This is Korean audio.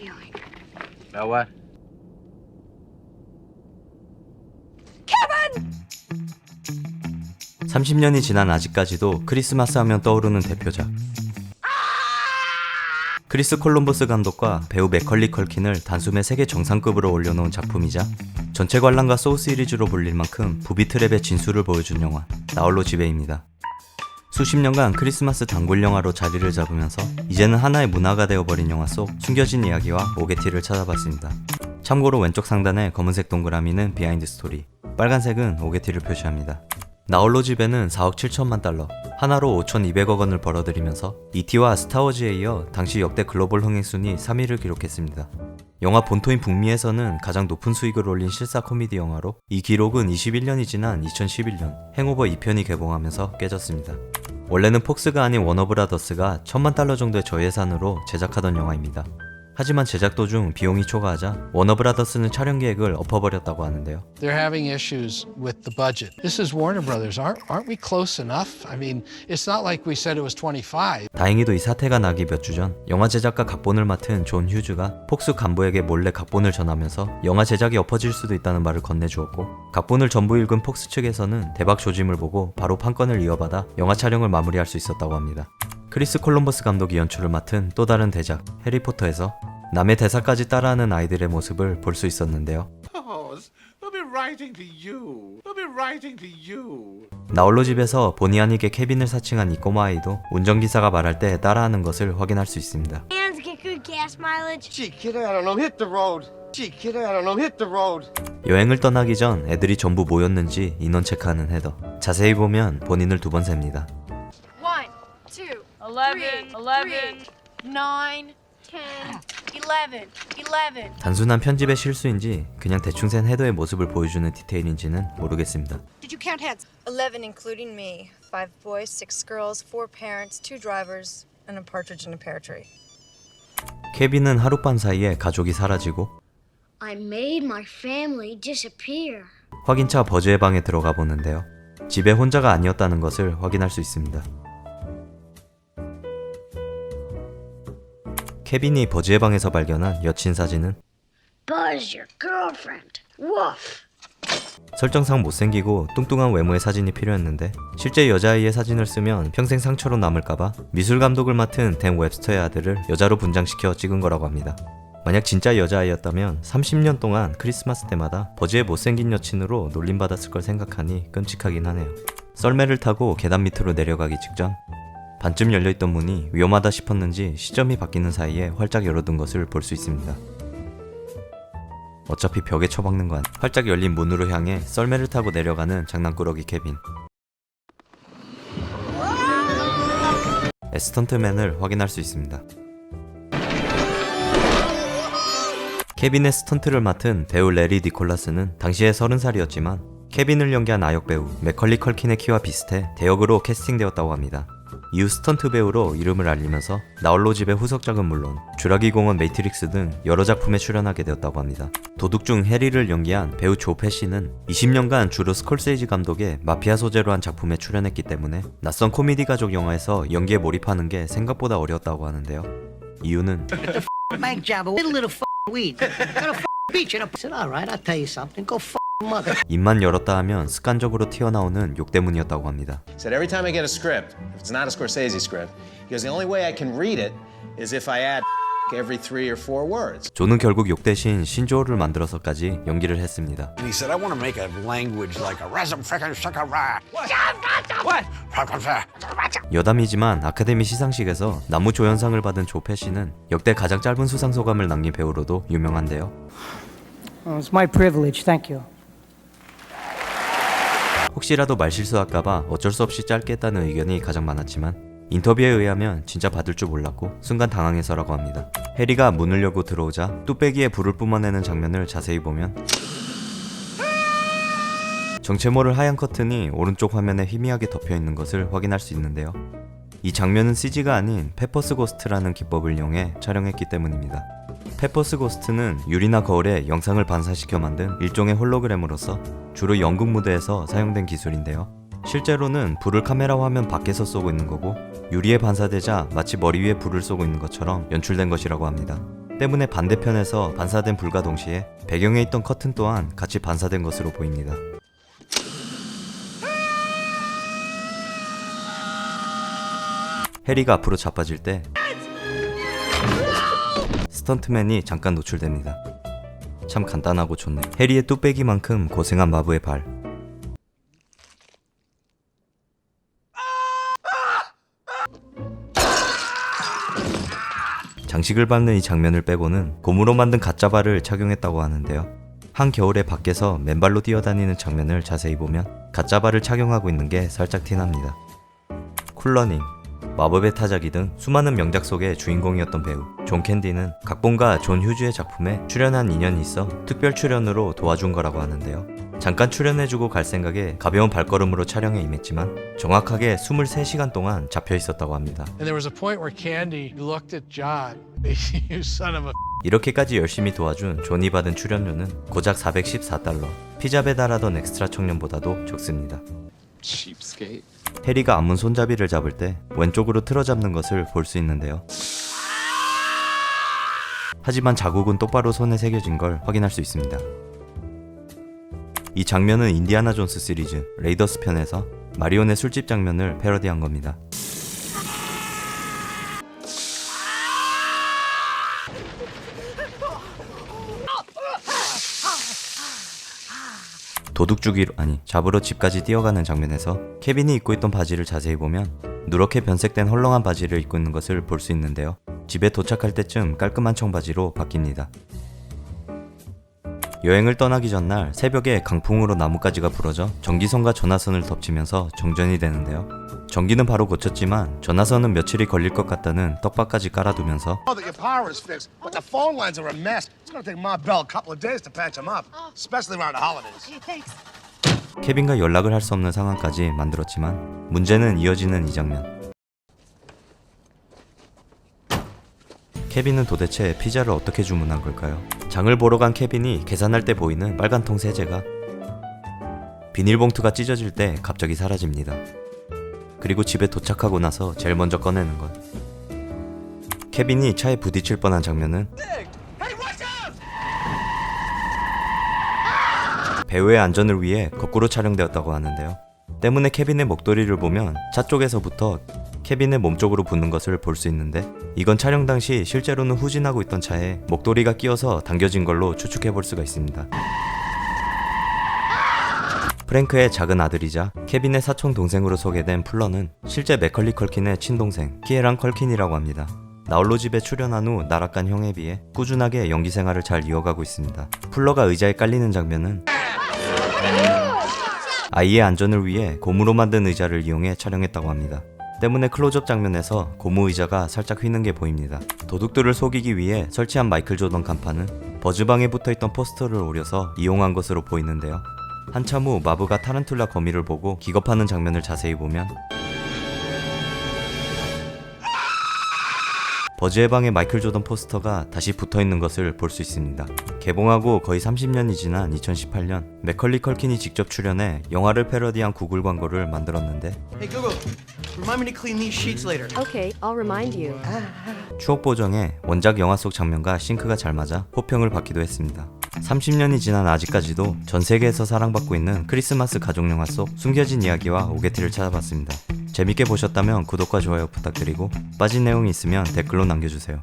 feeling. Know what? 30년이 지난 아직까지도 크리스마스 하면 떠오르는 대표작. 크리스 콜럼버스 감독과 배우 맥컬리 컬킨을 단숨에 세계 정상급으로 올려놓은 작품이자 전체 관람가 소우 시리즈로 불릴 만큼 부비 트랩의 진수를 보여준 영화 나홀로 지배입니다. 수십 년간 크리스마스 단골 영화로 자리를 잡으면서 이제는 하나의 문화가 되어버린 영화 속 숨겨진 이야기와 오게티를 찾아봤습니다. 참고로 왼쪽 상단의 검은색 동그라미는 비하인드 스토리, 빨간색은 오게티를 표시합니다. 나홀로 집에는 4억 7천만 달러, 하나로 5,200억 원을 벌어들이면서 ET와 스타워즈에 이어 당시 역대 글로벌 흥행 순위 3위를 기록했습니다. 영화 본토인 북미에서는 가장 높은 수익을 올린 실사 코미디 영화로 이 기록은 21년이 지난 2011년 행오버 2편이 개봉하면서 깨졌습니다. 원래는 폭스가 아닌 워너브라더스가 천만 달러 정도의 저예산으로 제작하던 영화입니다. 하지만 제작 도중 비용이 초과하자 워너브라더스는 촬영 계획을 엎어버렸다고 하는데요. They're having issues with the budget. This is Warner Brothers. Aren't, aren't we close enough? I mean, it's not like we said it was 25. 다행히도 이 사태가 나기 몇 주 전 영화 제작과 각본을 맡은 존 휴즈가 폭스 간부에게 몰래 각본을 전하면서 영화 제작이 엎어질 수도 있다는 말을 건네주었고 각본을 전부 읽은 폭스 측에서는 대박 조짐을 보고 바로 판권을 이어받아 영화 촬영을 마무리할 수 있었다고 합니다. 크리스 콜럼버스 감독이 연출을 맡은 또 다른 대작 해리포터에서 남의 대사까지 따라하는 아이들의 모습을 볼 수 있었는데요. 나홀로 집에서 본의 아니게 케빈을 사칭한 이꼬마 아이도 운전기사가 말할 때 따라하는 것을 확인할 수 있습니다. 여행을 떠나기 전 애들이 전부 모였는지 인원 체크하는 헤더. 자세히 보면 본인을 두 번 셉니다. 1, 2, 11, 11, 9, 단순한 편집의 실수인지 그냥 대충 센 헤더의 모습을 보여주는 디테일인지는 모르겠습니다. Did you count heads? Eleven, including me. Five boys, six girls, four parents, two drivers, and a partridge in a pear tree. 케빈은 하룻밤 사이에 가족이 사라지고 I made my family disappear. 확인차 버즈의 방에 들어가 보는데요. 집에 혼자가 아니었다는 것을 확인할 수 있습니다. 케빈이 버즈의 방에서 발견한 여친 사진은 Buzz, your girlfriend. Woof. 설정상 못생기고 뚱뚱한 외모의 사진이 필요했는데 실제 여자아이의 사진을 쓰면 평생 상처로 남을까봐 미술 감독을 맡은 댄 웹스터의 아들을 여자로 분장시켜 찍은 거라고 합니다. 만약 진짜 여자아이였다면 30년 동안 크리스마스 때마다 버즈의 못생긴 여친으로 놀림받았을 걸 생각하니 끔찍하긴 하네요. 썰매를 타고 계단 밑으로 내려가기 직전 반쯤 열려있던 문이 위험하다 싶었는지 시점이 바뀌는 사이에 활짝 열어둔 것을 볼 수 있습니다. 어차피 벽에 처박는 건 활짝 열린 문으로 향해 썰매를 타고 내려가는 장난꾸러기 케빈. 에스턴트맨을 확인할 수 있습니다. 케빈의 스턴트를 맡은 배우 레리 니콜라스는 당시에 30살이었지만 케빈을 연기한 아역 배우 맥컬리 컬킨의 키와 비슷해 대역으로 캐스팅되었다고 합니다. 이후 스턴트 배우로 이름을 알리면서 나홀로 집의 후속작은 물론 주라기 공원 메이트릭스 등 여러 작품에 출연하게 되었다고 합니다. 도둑 중 해리를 연기한 배우 조 패시는 20년간 주로 스콜세이지 감독의 마피아 소재로 한 작품에 출연했기 때문에 낯선 코미디 가족 영화에서 연기에 몰입하는 게 생각보다 어려웠다고 하는데요. 이유는. 입만 열었다 하면 습관적으로 튀어나오는 욕 때문이었다고 합니다. said every time I get a script, if it's not a Scorsese script, because the only way I can read it is if I add every three or four words. 조는 결국 욕 대신 신조어를 만들어서까지 연기를 했습니다. And he said, I want to make a language like a rasm frickin' sucker rat. 여담이지만 아카데미 시상식에서 나무 조연상을 받은 조 패시는 역대 가장 짧은 수상 소감을 남긴 배우로도 유명한데요. Oh, it's my privilege. Thank you. 혹시라도 말실수할까봐 어쩔 수 없이 짧게 했다는 의견이 가장 많았지만 인터뷰에 의하면 진짜 받을 줄 몰랐고 순간 당황해서라고 합니다. 해리가 문을 열고 들어오자 뚝배기에 불을 뿜어내는 장면을 자세히 보면 정체 모를 하얀 커튼이 오른쪽 화면에 희미하게 덮여 있는 것을 확인할 수 있는데요. 이 장면은 CG가 아닌 페퍼스 고스트라는 기법을 이용해 촬영했기 때문입니다. 페퍼스 고스트는 유리나 거울에 영상을 반사시켜 만든 일종의 홀로그램으로서 주로 연극 무대에서 사용된 기술인데요. 실제로는 불을 카메라 화면 밖에서 쏘고 있는 거고 유리에 반사되자 마치 머리 위에 불을 쏘고 있는 것처럼 연출된 것이라고 합니다. 때문에 반대편에서 반사된 불과 동시에 배경에 있던 커튼 또한 같이 반사된 것으로 보입니다. 해리가 앞으로 자빠질 때 스턴트맨이 잠깐 노출됩니다. 참 간단하고 좋네. 해리의 뚝배기만큼 고생한 마부의 발. 장식을 받는 이 장면을 빼고는 고무로 만든 가짜 발을 착용했다고 하는데요. 한겨울에 밖에서 맨발로 뛰어다니는 장면을 자세히 보면 가짜 발을 착용하고 있는 게 살짝 티납니다. 쿨러닝, 마법의 타자기 등 수많은 명작 속의 주인공이었던 배우 존 캔디는 각본가 존 휴즈의 작품에 출연한 인연이 있어 특별 출연으로 도와준 거라고 하는데요. 잠깐 출연해주고 갈 생각에 가벼운 발걸음으로 촬영에 임했지만 정확하게 23시간 동안 잡혀 있었다고 합니다. And there was a point where Candy looked at John. you son of a. 이렇게까지 열심히 도와준 존이 받은 출연료는 고작 414달러, 피자 배달하던 엑스트라 청년보다도 적습니다. Cheapskate. 해리가 앞문 손잡이를 잡을 때 왼쪽으로 틀어 잡는 것을 볼 수 있는데요. 하지만 자국은 똑바로 손에 새겨진 걸 확인할 수 있습니다. 이 장면은 인디아나 존스 시리즈 레이더스 편에서 마리온의 술집 장면을 패러디한 겁니다. 도둑주기로 아니 잡으러 집까지 뛰어가는 장면에서 케빈이 입고 있던 바지를 자세히 보면 누렇게 변색된 헐렁한 바지를 입고 있는 것을 볼 수 있는데요. 집에 도착할 때쯤 깔끔한 청바지로 바뀝니다. 여행을 떠나기 전날 새벽에 강풍으로 나뭇가지가 부러져 전기선과 전화선을 덮치면서 정전이 되는데요. 전기는 바로 고쳤지만 전화선은 며칠이 걸릴 것 같다는 떡밥까지 깔아두면서 Oh, that your power is fixed, but the phone lines are a mess. It's gonna take Ma Bell a couple of days to patch them up, especially around the holidays. 케빈과 연락을 할 수 없는 상황까지 만들었지만 문제는 이어지는 이 장면. 케빈은 도대체 피자를 어떻게 주문한 걸까요? 장을 보러 간 케빈이 계산할 때 보이는 빨간 통 세제가 비닐봉투가 찢어질 때 갑자기 사라집니다. 그리고 집에 도착하고 나서 제일 먼저 꺼내는 것. 케빈이 차에 부딪힐 뻔한 장면은 배우의 안전을 위해 거꾸로 촬영되었다고 하는데요. 때문에 케빈의 목도리를 보면 차 쪽에서부터 케빈의 몸 쪽으로 붙는 것을 볼 수 있는데 이건 촬영 당시 실제로는 후진하고 있던 차에 목도리가 끼어서 당겨진 걸로 추측해 볼 수가 있습니다. 프랭크의 작은 아들이자 케빈의 사촌 동생으로 소개된 플러는 실제 맥컬리 컬킨의 친동생 키에란 컬킨이라고 합니다. 나홀로 집에 출연한 후 나락간 형에 비해 꾸준하게 연기 생활을 잘 이어가고 있습니다. 플러가 의자에 깔리는 장면은 아이의 안전을 위해 고무로 만든 의자를 이용해 촬영했다고 합니다. 때문에 클로즈업 장면에서 고무 의자가 살짝 휘는 게 보입니다. 도둑들을 속이기 위해 설치한 마이클 조던 간판은 버즈방에 붙어 있던 포스터를 오려서 이용한 것으로 보이는데요. 한참 후 마부가 타란툴라 거미를 보고 기겁하는 장면을 자세히 보면 버즈의 방에 마이클 조던 포스터가 다시 붙어 있는 것을 볼 수 있습니다. 개봉하고 거의 30년이 지난 2018년 맥컬리 컬킨이 직접 출연해 영화를 패러디한 구글 광고를 만들었는데 Hey Google, remind me to clean these sheets later. Okay, I'll remind you. 추억 보정에 원작 영화 속 장면과 싱크가 잘 맞아 호평을 받기도 했습니다. 30년이 지난 아직까지도 전 세계에서 사랑받고 있는 크리스마스 가족 영화 속 숨겨진 이야기와 오게티를 찾아봤습니다. 재밌게 보셨다면 구독과 좋아요 부탁드리고 빠진 내용이 있으면 댓글로 남겨주세요.